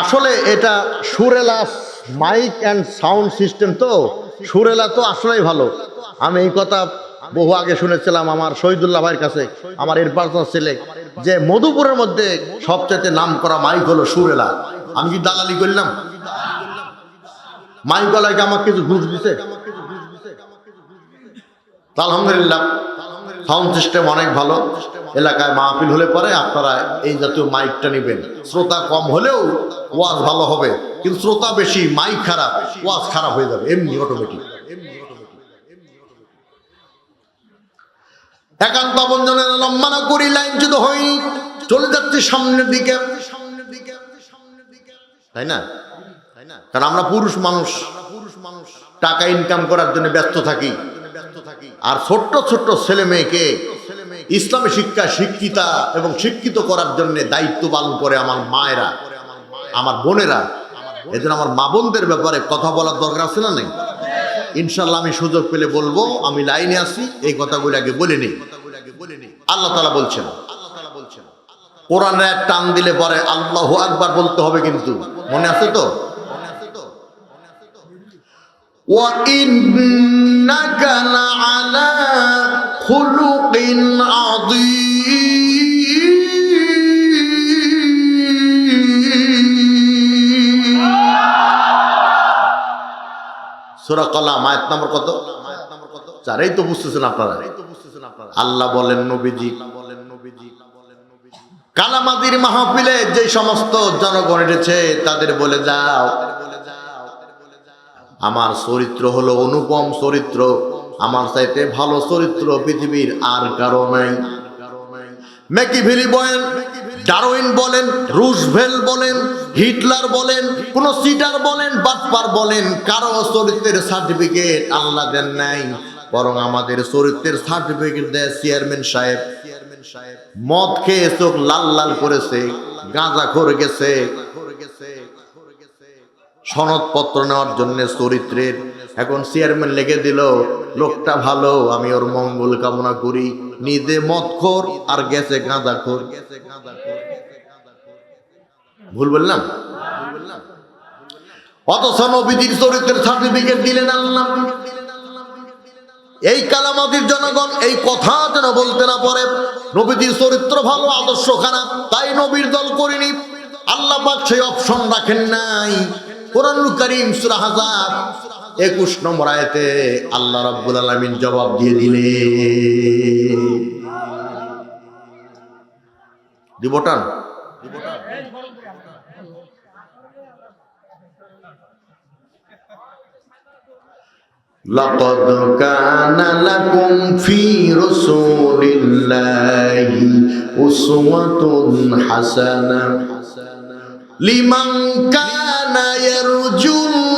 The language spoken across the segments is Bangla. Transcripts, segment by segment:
আসলে এটা সুরেলা মাইক অ্যান্ড সাউন্ড সিস্টেম তো। সুরেলা তো আসলেই ভালো। আমি এই কথা বহু আগে শুনেছিলাম আমার শহীদুল্লাহ ভাইয়ের কাছে, আমার এর পার্সন ছেলে, যে মধুপুরের মধ্যে সবচেয়ে নাম করা মাইক হলো সুরেলা। আমি কি দালালি করলাম? মাইক গলায় আমার কিছু ঘুষ দিছে? আলহামদুলিল্লাহ সাউন্ড সিস্টেম অনেক ভালো। এলাকায় মাহফিল হলে পরে আপনারা এই জাতীয় মাইকটা নেবেন। শ্রোতা কম হলেও ওয়াজ ভালো হবে, কিন্তু শ্রোতা বেশি, মাইক খারাপ, ওয়াজ খারাপ হয়ে যাবে, এমনি অটোমেটিক একান্ত বন্ধনের লম্বানা করি লাইনচ্যুত হই চলে যাচ্ছে সামনের দিকে। তাই না? তাই না কারণ আমরা পুরুষ মানুষ পুরুষ মানুষ টাকা ইনকাম করার জন্য ব্যস্ত থাকি। আর ছোট্ট ছোট্ট ছেলে মেয়েকে ইসলামী শিক্ষা, শিক্ষিতা এবং শিক্ষিত করার জন্য দায়িত্ব পালন করে আমার মায়েরা। আমার বোনেরা এজন্য আমার মা বোনদের ব্যাপারে কথা বলার দরকার আছে না নেই ইনশাল্লাহ আমি সুযোগ পেলে বলবো আমি লাইনে আসি এই কথাগুলো আগে বলে নিই আল্লাহ তালা বলছেন কোরআনে এক টান দিলে পরে আল্লাহ আকবার বলতে হবে কিন্তু মনে আছে তো وإنك لعلى خلق সূরা নম্বর কত? চারেই তো বুঝতেছেন আপনারা। আল্লাহ বলেন, নবীজি। কালামাদির মাহফিলে যে সমস্ত জনগণ এসেছে, তাদের বলে যাও। আমার চরিত্র হলো অনুপম চরিত্র। আমার চাইতে ভালো চরিত্র পৃথিবীর আর কারও নাই। ম্যাকিভেলি বলেন ডারউইন বলেন রুশভেল বলেন, হিটলার বলেন, কোন সিটার বলেন, বাটপার বলেন, কারও চরিত্রের সার্টিফিকেট আল্লাহ দেন নাই, বরং আমাদের চরিত্রের সার্টিফিকেট দেয় চেয়ারম্যান সাহেব। মদ খেয়ে চোখ লাল লাল করেছে, গাঁজা করে গেছে। সনদপত্র নেওয়ার জন্য চরিত্রের, এখন চেয়ারম্যান লেগে দিল, লোকটা ভালো, আমি ওর মঙ্গল কামনা করি। নিজে মদ খোর আর গেছে গাঁদা খোর। ভুল বললাম? অথচ নবীজির চরিত্রের সার্টিফিকেট দিলেন আল্লাহ। এই কালামাতির জনগণ এই কথা যেন বলতে না পারে। নবীজির চরিত্র ভালো, আদর্শ খারাপ, তাই নবীর দল করিনি। আল্লাহ পাক সেই অপশন রাখেন নাই। কোরআনুল করিম সূরা হাজার। একুশ নম্বর আয়াতে আল্লাহ রাব্বুল আলামিন জবাব দিয়ে দিলে দিবটান لقد كان لكم في رسول الله أسوة حسنة لمن كان يرجو الله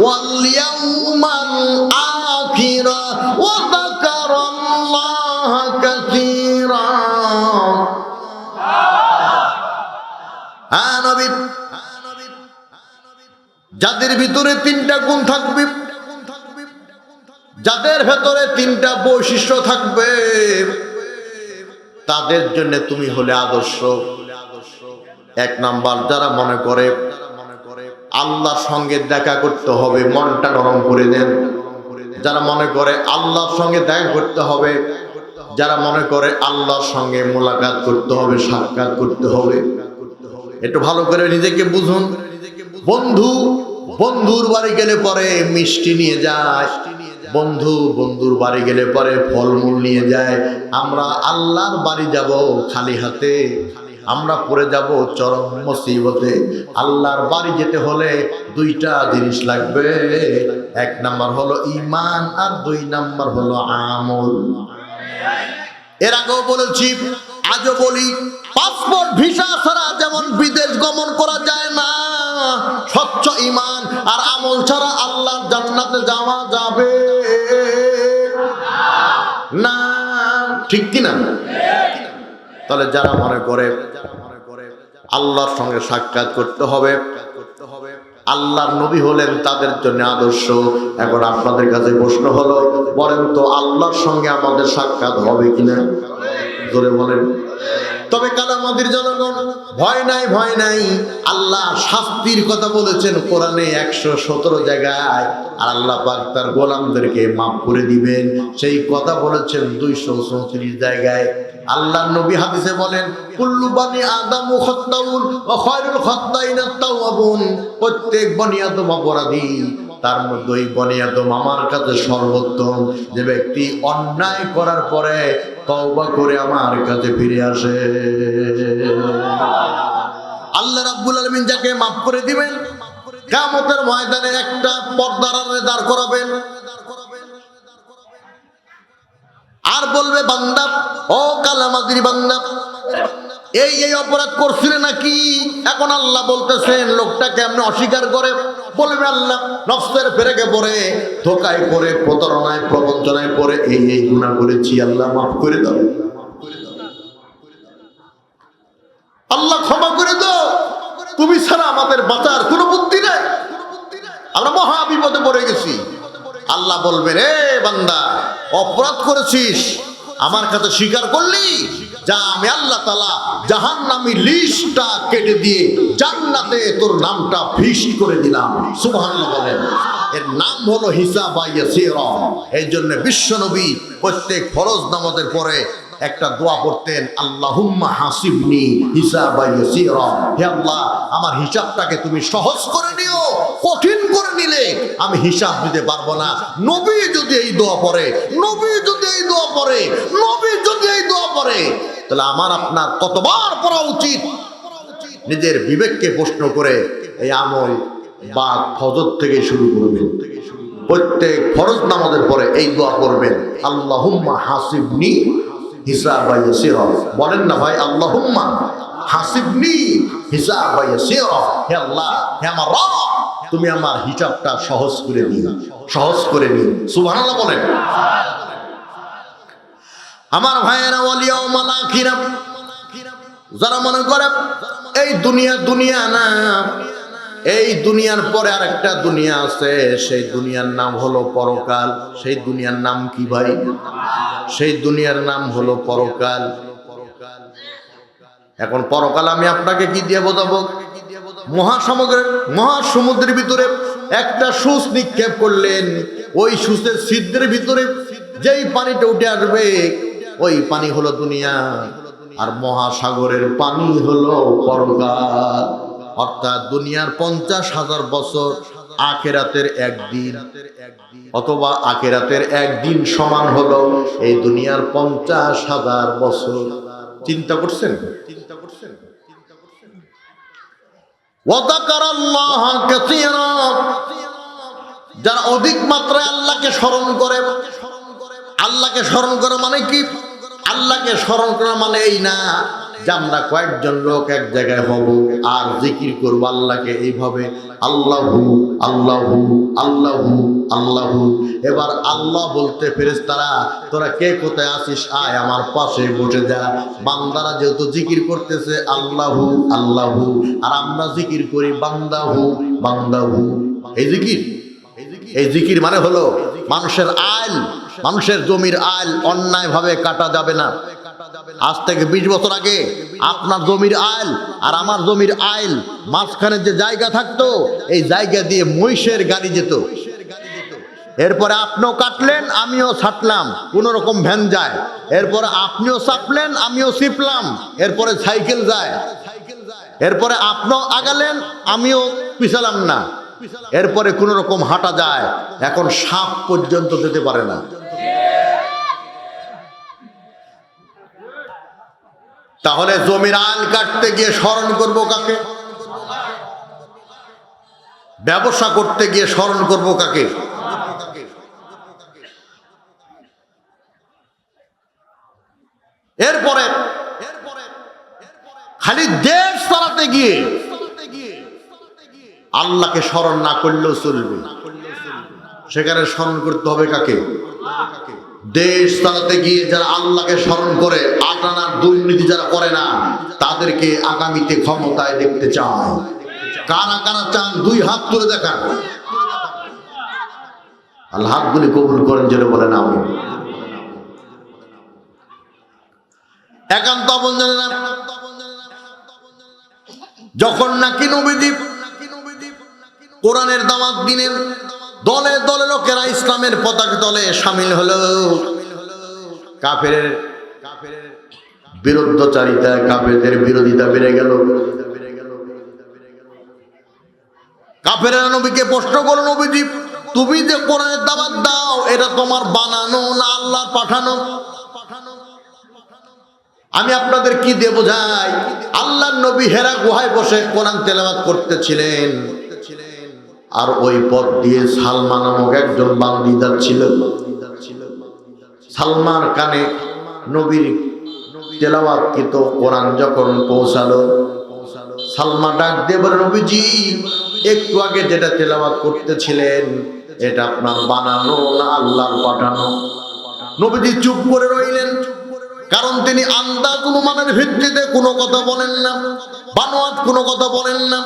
واليوم الآخر وذكر الله كثيرا হ্যাঁ নবী যাদের ভিতরে তিনটা গুণ থাকবে যাদের ভেতরে তিনটা বৈশিষ্ট্য থাকবে তাদের জন্য তুমি হলে আদর্শ এক নাম্বার যারা মনে করে আল্লাহর সঙ্গে দেখা করতে হবে, মনটা নরম করে দেন। যারা মনে করে আল্লাহর সঙ্গে দেখা করতে হবে, যারা মনে করে আল্লাহর সঙ্গে মোলাকাত করতে হবে, সাক্ষাৎ করতে হবে। একটু ভালো করে নিজেকে বুঝুন। বন্ধু, বন্ধুর বাড়ি গেলে পরে মিষ্টি নিয়ে যায়। বন্ধু, বন্ধুর বাড়ি গেলে পরে ফলমূল নিয়ে যায়। আমরা আল্লাহর বাড়ি যাব খালি হাতে। আমরা পড়ে যাব চরম মুসিবতে। আল্লাহর বাড়ি যেতে হলে দুইটা জিনিস লাগবে। এক নাম্বার হলো ইমান আর দুই নাম্বার হলো আমল। এর আগেও বলেছি, আজও বলি, পাসপোর্ট, ভিসা ছাড়া যেমন বিদেশ গমন করা যায় না, স্বচ্ছ ইমান আর আমল ছাড়া আল্লাহর জান্নাতে যাওয়া যাবে। না, ঠিক কিনা? তাহলে যারা মনে করে আল্লাহর সঙ্গে সাক্ষাৎ করতে হবে, আল্লাহর নবী হলেন তাদের জন্য আদর্শ। এখন আপনাদের কাছে প্রশ্ন হলো, বলেন তো আল্লাহর সঙ্গে আমাদের সাক্ষাৎ হবে কিনা? জোরে বলেন। তবে কালামাদির জনগণ, ভয় নাই ভয় নাই, আল্লাহ শাস্তির কথা বলেছেন কোরআনে একশো সতেরো জায়গায়, আর আল্লাহ পাক তার গোলামদেরকে মাফ করে দিবেন। সেই কথা বলেছেন দুইশো চৌত্রিশ জায়গায়। আল্লাহ নবী হাদিসে বলেন, কুল্লু বানি আদম খত্তাউন ও খয়রুল খত্তাইনা তাওয়াবুন প্রত্যেক বনি আদম অপরাধী। তার মধ্যে ওই বনি আদম আমার কাছে সর্বোত্তম। যে ব্যক্তি অন্যায় করার পরে তওবা করে আমার কাছে ফিরে আসে। আল্লাহ রাব্বুল আলামিন যাকে মাফ করে দিবেন, কিয়ামতের ময়দানে একটা পর্দার দাঁড় করাবেন। আর বলবে, বান্দা, ও কালামাদির বান্দা, এই এই অপরাধ করছিলে নাকি? এখন আল্লাহ বলতেছেন, লোকটা কেমনে অস্বীকার করে? বলবে, আল্লাহ, নফসের ফেরেকে পড়ে, ধোকায় পড়ে, প্রতারণায়, প্রবঞ্চনায় পড়ে, এই এই গুণা করেছি, আল্লাহ মাফ করে দাও। আল্লাহ ক্ষমা করে দাও। তুমি ছাড়া আমাদের বাঁচার কোনো বুদ্ধি নাই। আমরা মহা বিপদে পড়ে গেছি। আল্লাহ বলবে, রে বান্দা অপরাধ করেছিস। আমার কাছে স্বীকার করলি? যা আমি আল্লাহ তালা জাহান নামি লিস্টটা কেটে দিয়ে জান্নাতে তোর নামটা ফিস্ট করে দিলাম। সুবহান বলেন। এর নাম হলো হিসাব এই জন্য বিশ্বনবী প্রত্যেক ফরজ নামাজের পরে একটা দোয়া করতেন, আল্লাহুম্মা হাসিবনি হিসাবা হে আল্লাহ, আমার হিসাবটাকে তুমি সহজ করে নিও, কঠিন করে নিলে আমি হিসাব দিতে পারব না। নবী যদি এই দোয়া পড়ে, নবী যদি এই দোয়া পড়ে, নবী যদি এই দোয়া পড়ে, তাহলে আমার আপনার কতবার পড়া উচিত? নিজের বিবেককে প্রশ্ন করে এই আমল বা ফজর থেকে শুরু করবেন। প্রত্যেক ফরজ নামাজের পরে এই দোয়া করবেন আল্লাহুম্মা হাসিবনি হিসাব বলেন না ভাই, আল্লাহুম্মা হাসিবনি হিসাব হে আল্লাহ, হে আমার রব, তুমি আমার হিসাবটা সহজ করে দিও সহজ করে নিও। সুবহানাল্লাহ বলেন। আমার ভাইয়েরা ওয়ালিয়া মালাকিরা যারা মনে করে, এই দুনিয়া দুনিয়া না এই দুনিয়ার পরে আরেকটা দুনিয়া আছে, সেই দুনিয়ার নাম হলো পরকাল। সেই দুনিয়ার নাম কি ভাই? সেই দুনিয়ার নাম হলো পরকাল। এখন পরকাল আমি আপনাকে কি দিয়ে বোঝাবো? মহাসমুদ্রের মহাসমুদ্রের ভিতরে একটা সুচ নিক্ষেপ করলেন। ওই সুচের ছিদ্রের ভিতরে যেই পানিটা উঠে আসবে, ওই পানি হলো দুনিয়া। আর মহাসাগরের পানি হলো পরকাল। অর্থাৎ দুনিয়ার পঞ্চাশ হাজার বছর আখেরাতের একদিন, অথবা আখেরাতের একদিন সমান হলো এই দুনিয়ার পঞ্চাশ হাজার বছর। চিন্তা করছেন? চিন্তা করছেন যারা অধিক মাত্রায় আল্লাহকে স্মরণ করে, আল্লাহকে স্মরণ করে মানে কি? আল্লাহকে স্মরণ করা মানে এই না যে আমরা কয়েকজন লোক এক জায়গায় হব আর জিকির করব আল্লাহকে এইভাবে, আল্লাহু আল্লাহু আল্লাহু আল্লাহু। এবার আল্লাহ বলতে ফেরেস তারা তোরা কে কোথায় আছিস? আয় আমার পাশে বসে যা। বান্দারা যেহেতু জিকির করতেছে, আল্লাহু আল্লাহু। আর আমরা জিকির করি, বান্দাহু বান্দাহু। এই জিকির? এই জিকির মানে হলো, মানুষের আইল, মানুষের জমির আইল অন্যায়ভাবে কাটা যাবে না। আজ থেকে বিশ বছর আগে আপনার জমির আইল আর আমার জমির আইল মাঝখানে যে জায়গা থাকতো, এই জায়গা দিয়ে মহিষের গাড়ি যেত। এরপরে আপনিও কাটলেন, আমিও ছাটলাম, কোন রকম ভ্যান যায়। এরপরে আপনিও চাপলেন আমিও চিপলাম এরপরে সাইকেল যায়। এরপরে আপনিও আগালেন, আমিও পিছালাম না। এরপরে কোন রকম হাঁটা যায়। এখন সাপ পর্যন্ত যেতে পারে না। তাহলে জমির আল কাটতে গিয়ে স্মরণ করব কাকে? ব্যবসা করতে গিয়ে স্মরণ করব কাকে? এরপরে, খালি দেশ চালাতে গিয়ে আল্লাহকে স্মরণ না করলেও চলবে। সেখানে স্মরণ করতে হবে কাকে? দেশ চালাতে গিয়ে যারা আল্লাহকে স্মরণ করে আটানার দুর্নীতি যারা করে না, তাদেরকে আগামীতে ক্ষমতায় দেখতে চায় কারা কারা চান? দুই হাত তুলে দেখান। আল্লাহ হাতগুলি কবুল করেন যেন বলেন আমি একান্ত যখন নাকি নবীজি কোরআনের দাওয়াত দিনের দলে দলে লোকেরা ইসলামের পতাকা দলে সামিল হলো। কাফের বিরুদ্ধচারিতা, কাফেরদের বিরোধিতা বেড়ে গেল। কাফেরা নবীকে প্রশ্ন করো নবীজি, তুমি যে কোরআনের দাওয়াত দাও, এটা তোমার বানানো না আল্লাহর পাঠানো? আমি আপনাদের কি দিয়ে বোঝাই? আল্লাহর নবী হেরা গুহায় বসে কোরআন তেলাওয়াত করতেছিলেন। আর ওই পথ দিয়ে সালমান নামক একজন বান্দি যাচ্ছিল। সালমান কানে নবীর তেলাওয়াতকৃত কোরআন যখন পৌঁছালো, সালমা ডাক দিয়ে বলে নবীজি, একটু আগে যেটা তেলাওয়াত করতেছিলেন, এটা আপনার বানানো না আল্লাহর পাঠানো? নবীজি চুপ করে রইলেন, কারণ তিনি আন্দাজ অনুমানের ভিত্তিতে কোনো কথা বলেন না বানোয়াট কোনো কথা বলেন না।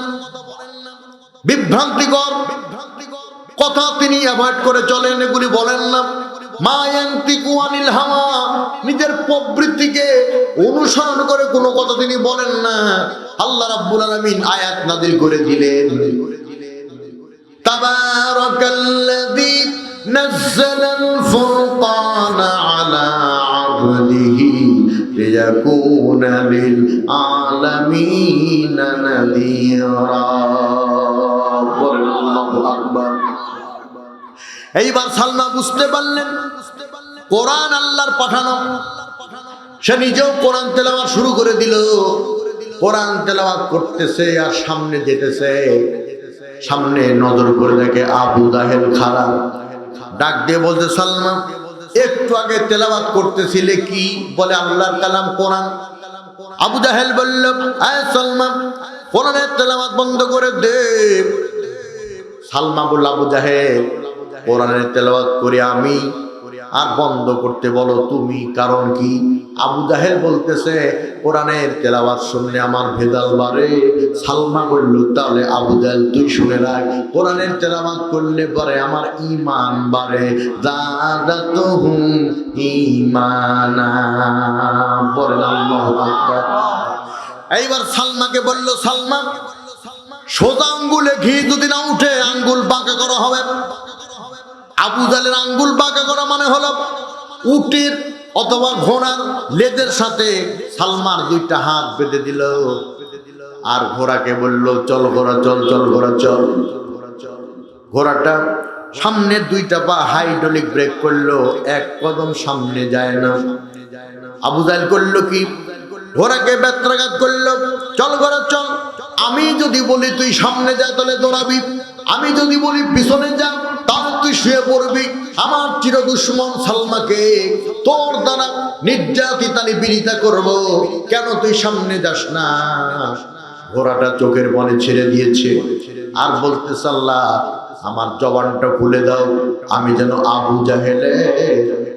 বিভ্রান্তিকর বিভ্রান্তিকর কথা তিনি অ্যাভয়েড করে চলেন, এগুলি বলেন না। হাওয়া, নিজের প্রবৃত্তিকে অনুসরণ করে কোনো কথা তিনি বলেন না। আল্লাহ রাব্বুল আলামিন আয়াত নাযিল করে দিলেন। তাবারাকাল্লাযী এইবার সালমা বুঝতে পারলেন, কোরআন আল্লাহর পাঠানো। সে নিজেও কোরআন তেলাওয়াত শুরু করে দিল। কোরআন তেলাওয়াত করতেছে আর সামনে যেতেছে। সামনে নজর করে দেখে আবু জাহেল খারাপ ডাক দিয়ে বলতে সালমা, একটু আগে তেলাওয়াত করতেছিলে কি? বলে, আল্লাহর কালাম কোরআন। আবু জাহেল বলল, আয় সালমা, কোরআনের তেলাওয়াত বন্ধ করে দে। সালমা বলল, আবু জাহেল কোরআনের তেলাওয়াত করে আমি আর বন্ধ করতে বলো তুমি, কারণ কি? আবু জাহেল বলতেছে, কোরআনের তেলাওয়াত শুনলে আমার ভেদাল বাড়ে। সালমা বলল, তাহলে আবু জাহেল তুই শুনে রাখ, কোরআনের তেলাওয়াত করলে পরে আমার ইমান বাড়ে। জাদাতুহুম ঈমানা পরে আল্লাহু আকবার। এইবার সালমাকে বলল, সালমা, সোজা আঙ্গুলে ঘি যদি না উঠে, আঙ্গুল বাঁকা করা হবে। আবু জালের আঙ্গুল বাঁকা করা মানে হলো উটির অথবা ঘোড়ার লেজের সাথে সালমার দুইটা হাত বেঁধে দিল। আর ঘোড়াকে বলল, চল ঘোড়া, চল চল ঘোড়া, চল। ঘোড়াটা সামনের দুইটা পা হাইড্রোলিক ব্রেক করল, এক কদম সামনে যায় না। আবু জাহেল করল কি? ঘোড়াকে ব্যত্রাঘাত করল, চল ঘোড়া, চল। আমি যদি বলি তুই সামনে যা, তাহলে দৌড়াবি। আমি যদি বলি পিছনে যা শুয়ে পড়বি। আমার চির দুশ্মন সালমাকে তোর দ্বারা নির্যাতিতা নিপীড়িতা করব। কেন তুই সামনে যাস না? ঘোড়াটা চোখের বনে ছেড়ে দিয়েছে। আর বলতে সাল্লাহ, আমার জবানটা খুলে দাও। আমি যেন আবু জাহেলে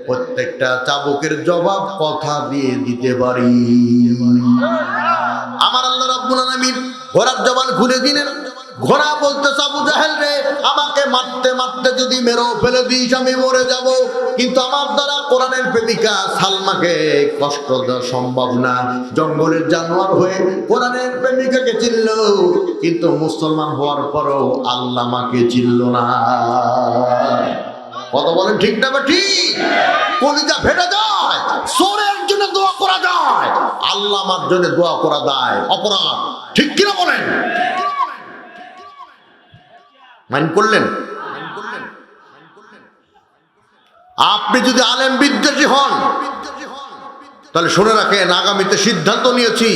প্রত্যেকটা চাবুকের জবাব কথা দিয়ে দিতে পারি। আমার আল্লাহ রাব্বুল আলামিন ঘোড়ার জবান খুলে দিলেন। ঘোড়া বলতে আবু জাহেল রে, আমাকে মারতে মারতে যদি মেরো ফেলে দিস, আমি মরে যাব। কিন্তু আমার দ্বারা কোরআনের প্রেমিকা সালমাকে কষ্ট দেওয়া সম্ভব না। জঙ্গলের জানোয়ার হয়ে কোরআনের প্রেমিকাকে চিনল, কিন্তু মুসলমান হওয়ার পরও আল্লাহ মাকে চিনল না। কত বলেন ঠিক না বা ঠিক? কলিজা ফেটে যায়, সোরের জন্য দোয়া করা যায় আল্লাহ আমার জন্য দোয়া করা যায়, অপরাধ। ঠিক কিনা বলেন? মাইন করলেন? আপনি যদি আলেম বিদ্বেষী হন, তাহলে শুনে রাখেন, আগামীতে সিদ্ধান্ত নিয়েছি,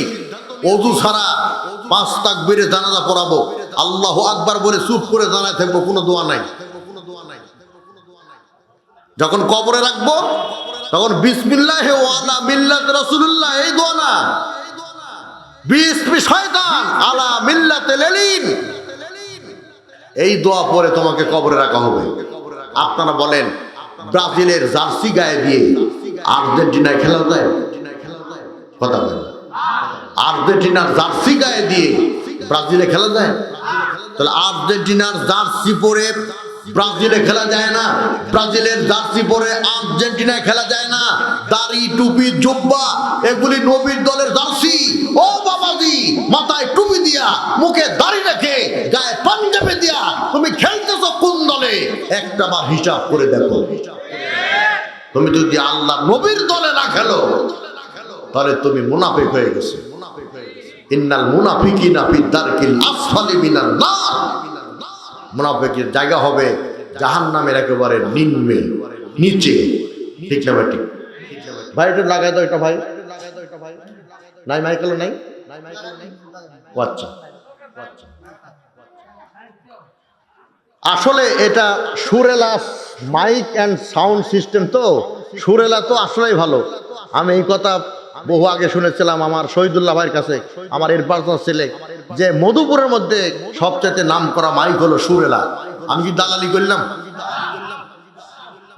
অজু ছাড়া পাঁচ তাক বেড়ে জানাজা পড়াবো। আল্লাহ আকবার বলে চুপ করে জানায় থাকব, কোনো দোয়া নাই। যখন কবরে রাখব, তখন বিসমিল্লাহ ওয়ালা মিল্লাত এই দোয়া না। বিসমি শয়তান, আলা মিল্লাতে লেলিন। এই দোয়া পরে তোমাকে কবরে রাখা হবে। আপনারা বলেন, ব্রাজিলের জার্সি গায়ে দিয়ে আর্জেন্টিনায় খেলা যায়? কথা বলেন। আর্জেন্টিনার জার্সি গায়ে দিয়ে ব্রাজিলে খেলা যায়? তাহলে আর্জেন্টিনার জার্সি পরে ব্রাজিলে খেলা যায় না। ব্রাজিলের জার্সি পরে আর্জেন্টিনায় খেলা যায় না। দাড়ি, টুপি, জুব্বা, এগুলি নবীর দলের জার্সি। ও বাবাজি, মাথায় টুপি দিয়া, মুখে দাড়ি রেখে, গায়ে পাঞ্জাবি দিয়া, তুমি খেলতেছো কোন দলে? একটা বার হিসাব করে দেখো। তুমি যদি আল্লাহ নবীর দলে না খেলো, তাহলে তুমি মুনাফিক হয়ে গেছো। ইন্নাল মুনাফিকিনা ফি দারকিল আসফালি মিনান নার। মুনাফিকের জায়গা হবে জাহান্নামের একেবারে নিম্নে, নিচে। ঠিক না ভাই ভাই, একটু লাগাই দাও এটা ভাই। নাই মাইকেল নাই? আচ্ছা। আসলে এটা সুরেলা মাইক অ্যান্ড সাউন্ড সিস্টেম তো, সুরেলা তো আসলেই ভালো। আমি এই কথা বহু আগে শুনেছিলাম আমার শহীদুল্লাহ ভাইয়ের কাছে, আমার এরপার্সন ছেলে। যে মধুপুরের মধ্যে সবচেয়ে নাম করা মাইক হলো সুরেলা। আমি কি দালালি করলাম?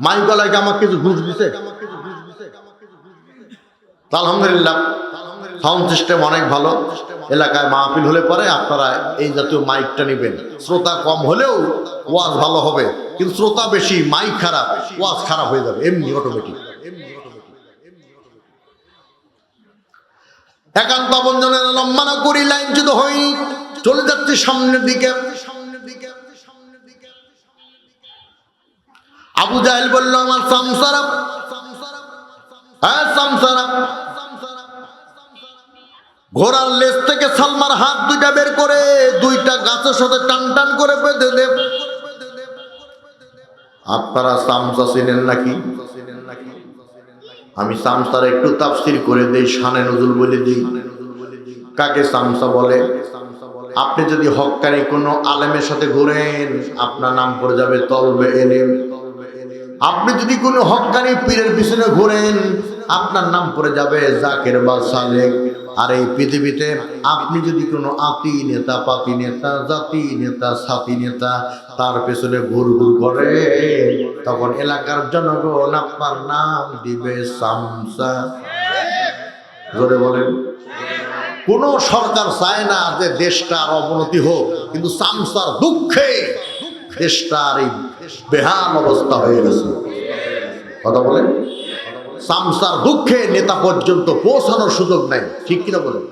মাইক গলায় আমার কিছু ঘুষ দিছে? আলহামদুলিল্লাহ সাউন্ড সিস্টেম অনেক ভালো। এলাকায় মাহফিল হলে পরে আপনারা এই জাতীয় মাইকটা নেবেন। শ্রোতা কম হলেও ওয়াজ ভালো হবে। কিন্তু শ্রোতা বেশি, মাইক খারাপ, ওয়াজ খারাপ হয়ে যাবে, এমনি অটোমেটিক একান্ত বন্ধনের লম্বানা করি লাইনচ্যুত হই, চলে যাচ্ছে সামনের দিকে। আবু জাহেল বলল, আমার সামসারা হ্যাঁ ঘোড়ার লেজ থেকে সালমার হাত দুইটা বের করে, দুইটা গাছের সাথে টান টান করে বেঁধে দে। আপনারা সামসা চিনেন নাকি? আমি সামসার একটু তাফসির করে দেই, শানে নজুল বলে দিই। কাকে সামসা বলে? আপনি যদি হককারী কোনো আলেমের সাথে ঘুরেন, আপনার নাম পড়ে যাবে তলবে এলেম। আপনি যদি কোনো হককারী পীরের পিছনে ঘুরেন, আপনার নাম পড়ে যাবে জাকের বা সালেক। আর এই পৃথিবীতে আপনি যদি কোনো আতি নেতা, পাতি নেতা, জাতি নেতা সাথী নেতা, তার পেছনে ঘুর ঘুর করে, তখন এলাকার জনগণ আপনার নাম দিবে সামসা। জোরে বলেন। কোন সরকার চায় না যে দেশটার অবনতি হোক, কিন্তু সামসার দুঃখে দেশটার এই বেহাল অবস্থা হয়ে গেছে। কথা বলেন। সামসার দুঃখে নেতা পর্যন্ত পৌঁছানোর সুযোগ নাই। ঠিক কিনা বলেন?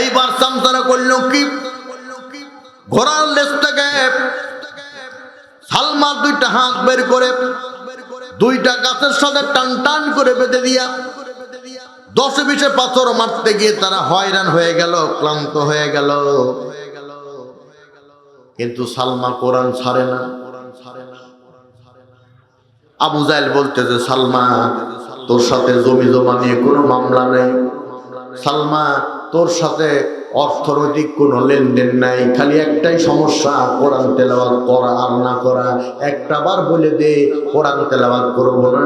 এইবার সামসারা করল কি? ঘোড়ার লেজটাকে সালমার দুইটা হাত বের করে, দুইটা গাছের সাথে টান টান করে বেঁধে দিয়া, দশে বিশে পাথর মারতে গিয়ে তারা হয়রান হয়ে গেল, ক্লান্ত হয়ে গেল। কিন্তু সালমা কোরআন ছাড়ে না। আবু জাইল বলতেছে সালমা, তোর সাথে জমি জমা নিয়ে কোনো মামলা নেই। সালমা, তোর সাথে অর্থনৈতিক কোনো লেনদেন নাই, খালি একটাই সমস্যা, কোরআন তেলাওয়াত করা আর না করা। একটা বার বলে দে, কোরআন তেলাওয়াত করব না,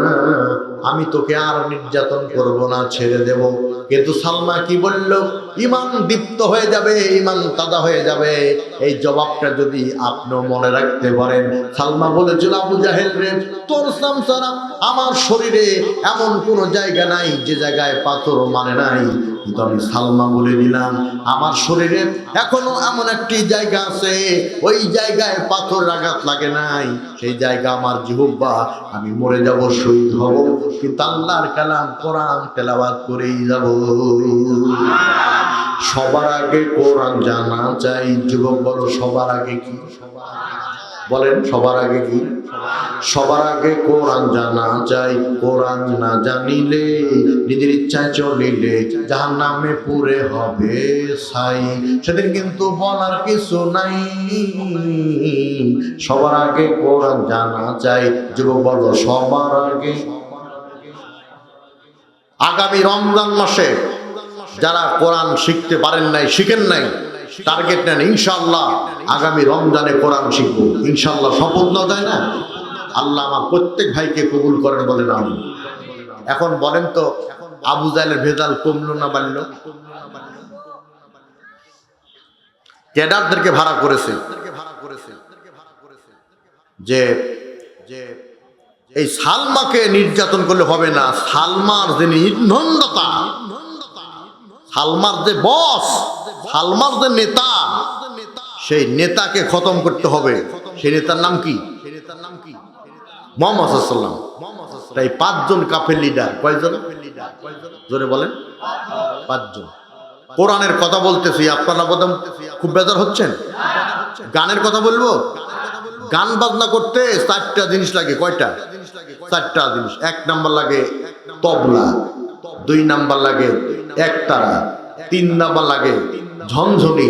আমি তোকে আর নির্যাতন করব না, ছেড়ে দেব। কিন্তু সালমা কি বলল? ইমান দীপ্ত হয়ে যাবে, ইমান তাজা হয়ে যাবে। এই জবাবটা যদি আপনি মনে রাখতে পারেন। সালমা বলেছিল, আবু জাহেল রে, তোর সামসারা আমার শরীরে এমন কোনো জায়গা নাই, যে জায়গায় পাথর মানে নাই। কিন্তু আমি সালমা বলে দিলাম আমার শরীরে এখনও এমন একটি জায়গা আছে, ওই জায়গায় পাথর আঘাত লাগে নাই, সেই জায়গা আমার জিহব্বা আমি মরে যাব, শহীদ হব, কিন্তু আল্লাহর কালাম কোরআন তেলাবাদ করেই যাব। সবার আগে কোরআন জানা চাই, যুবক বলো সবার আগে কি? সবার বলেন, সবার আগে কি? সবার আগে কোরআন জানা চাই কোরআন না জানিলে নিজের ইচ্ছায় চলিলে যাহার নামে পুরে হবে সাই সেদিন কিন্তু বলার কিছু নাই। সবার আগে কোরআন জানা চাই যুবক বলো, সবার আগে। আগামী রমজান মাসে যারা কোরআন শিখতে পারেন নাই, শিখেন নাই টার্গেট নেন ইনশাল্লাহ আগামী রমজানে কোরআন শিখব। ইনশাল্লাহ শপথ না যায় না? আল্লাহ আমার প্রত্যেক ভাইকে কবুল করেন বলেন আমি এখন বলেন তো, আবু জালের ভেজাল কমলো না বাড়লো? ক্যাডারদেরকে ভাড়া করেছে। যে এই সালমাকে নির্যাতন করলে হবে না। সালমার যে নির্নন্দতা সালমার যে বস সালমার যে নেতা, সেই নেতাকে খতম করতে হবে। সেই নেতার নাম কি? মোহাম্মদ সাল্লাম তাই পাঁচজন কাফের লিডার কয়জন? জোরে বলেন। পাঁচজন। কোরআনের কথা বলতেছি, আপনারা বোধ খুব বেজার হচ্ছেন? গানের কথা বলব? গান বাজনা করতে চারটা জিনিস লাগে, কয়টা? চারটা জিনিস। এক নাম্বার লাগে তবলা, দুই নাম্বার লাগে একতারা, তিন নাম্বার লাগে ঝনঝনি,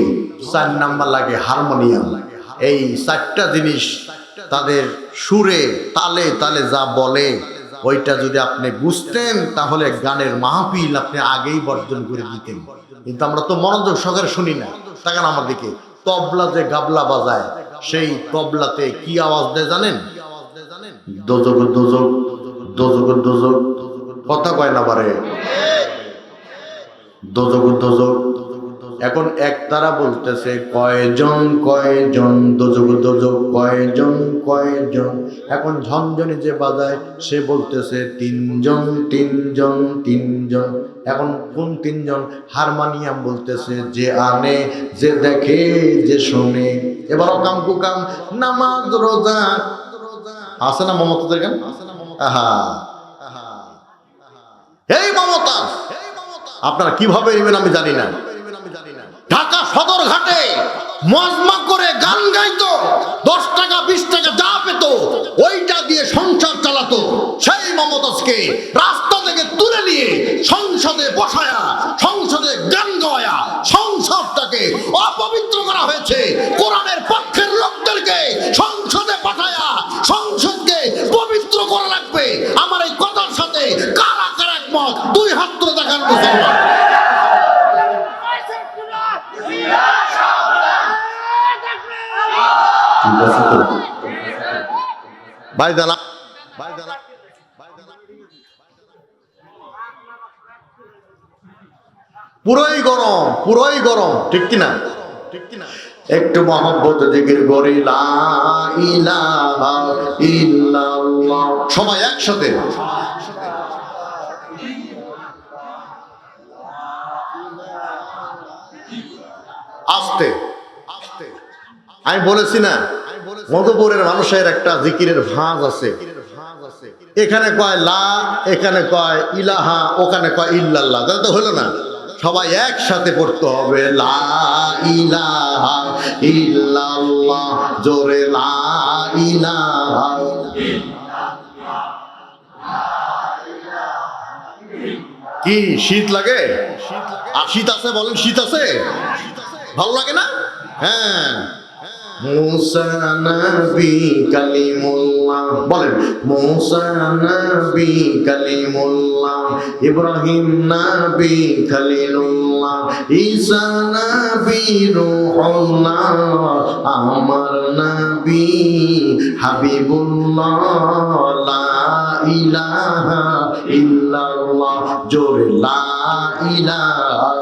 চার নাম্বার লাগে হারমোনিয়াম। এই চারটা জিনিস তাদের সুরে, তালে তালে যা বলে, ওইটা যদি আপনি বুঝতেন, তাহলে গানের মাহফিল আপনি আগেই বর্জন করে দিতেন। কিন্তু আমরা তো মনোযোগ সহকারে শুনি না। তাকান আমার দিকে। তবলা যে গাবলা বাজায়, সেই তবলাতে কি আওয়াজ দেয় জানেন? দোজক দোজক দোজক দোজক। কথা কয় না পারে দোজক দোজক। এখন এক তারা বলতেছে, কয়জন কয়জন দোজক দোজক কয়জন কয়জন? এখন ঝনঝনে যে বাজায়, সে বলতেছে, তিনজন তিনজন তিনজন। এখন কোন তিনজন? হারমানিয়াম বলতেছে, যে আনে, যে দেখে, যে শোনে। এবার কাম কুকাম নামাজ, রোজা। আছে না মমতাদের গান আহা। এই মমতা, আপনারা কীভাবে নেবেন আমি জানি না। ঢাকা সদর ঘাটে মজমা করে গান গাইতো, দশ টাকা, বিশ টাকা যা পেত, ওইটা দিয়ে সংসার চালাতো। সেই মমতাজকে রাস্তা থেকে তুলে নিয়ে সংসদে বসায়া, সংসদে গান গাওয়া সংসদটাকে অপবিত্র করা হয়েছে। কোরআনের পক্ষের লোকদেরকে সংসদে পাঠায়া, সংসদকে পবিত্র করা লাগবে। আমার এই কথার সাথে কারা কারা একমত? দুই হাত তুলে দেখান মুসলমান। ভাই দালা পুরোই গরম পুরোই গরম, ঠিক কিনা? ঠিক কিনা? একটু মহব্বত ইলাহা ইল্লাল্লাহ। সবাই একসাথে। আস্তে। আস্তে। আমি বলেছি না মধুপুরের মানুষের একটা জিকিরের ভাঁজ আছে। এখানে কয় লা এখানে কয় ইলাহা ওখানে কয় ইল্লাল্লাহ। তাহলে তো হলো না। সবাই একসাথে পড়তে হবে লা ইলাহা ইল্লাল্লাহ জোরে লা ইলাহা কি শীত লাগে? আর শীত আছে বলেন শীত আছে? ভালো লাগে না? হ্যাঁ। মুসা নবী কালিমুল্লাহ। বলেন, মুসা নবী কালিমুল্লাহ, ইব্রাহিম নবী খলিলুল্লাহ ঈসা নবী রূহুল্লাহ, আমার নবী হাবিবুল্লাহ, লা ইলাহা ইল্লাল্লাহ। জোরে, লা ইলাহা